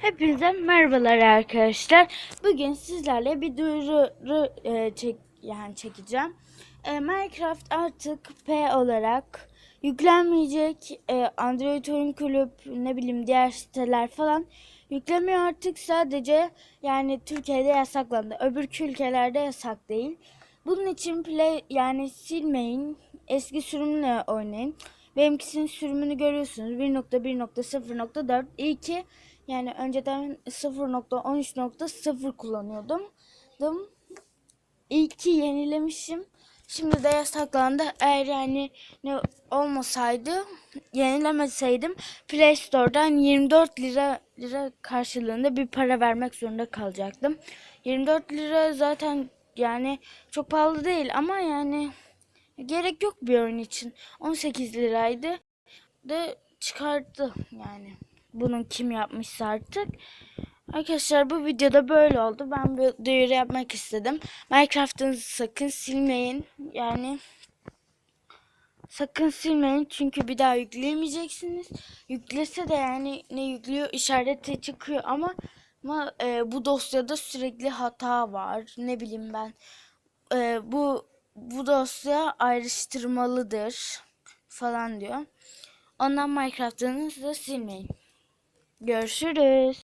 Hepinize merhabalar arkadaşlar. Bugün sizlerle bir duyuru e, çek yani çekeceğim. E, Minecraft artık P olarak yüklenmeyecek. E, Android oyun kulüp ne bileyim diğer siteler falan yüklemiyor artık. Sadece yani Türkiye'de yasaklandı. Öbür ülkelerde yasak değil. Bunun için play yani silmeyin. Eski sürümle oynayın. Benimkisinin sürümünü görüyorsunuz. 1.1.0.4 İyi ki yani önceden 0.13.0 kullanıyordum. İyi ki yenilemişim. Şimdi de yasaklandı. Eğer yani ne olmasaydı yenilemeseydim Play Store'dan 24 lira lira karşılığında bir para vermek zorunda kalacaktım. 24 lira zaten yani çok pahalı değil ama yani gerek yok bir oyun için. 18 liraydı de çıkarttı yani. Bunun kim yapmışsa artık. Arkadaşlar bu videoda böyle oldu. Ben bir duyuru yapmak istedim. Minecraft'ınızı sakın silmeyin. Yani sakın silmeyin çünkü bir daha yükleyemeyeceksiniz. Yüklese de yani ne yüklüyor işareti çıkıyor ama ama e, bu dosyada sürekli hata var. Ne bileyim ben. E, bu bu dosya ayrıştırmalıdır falan diyor. Ondan Minecraft'ınızı silmeyin. Görüşürüz.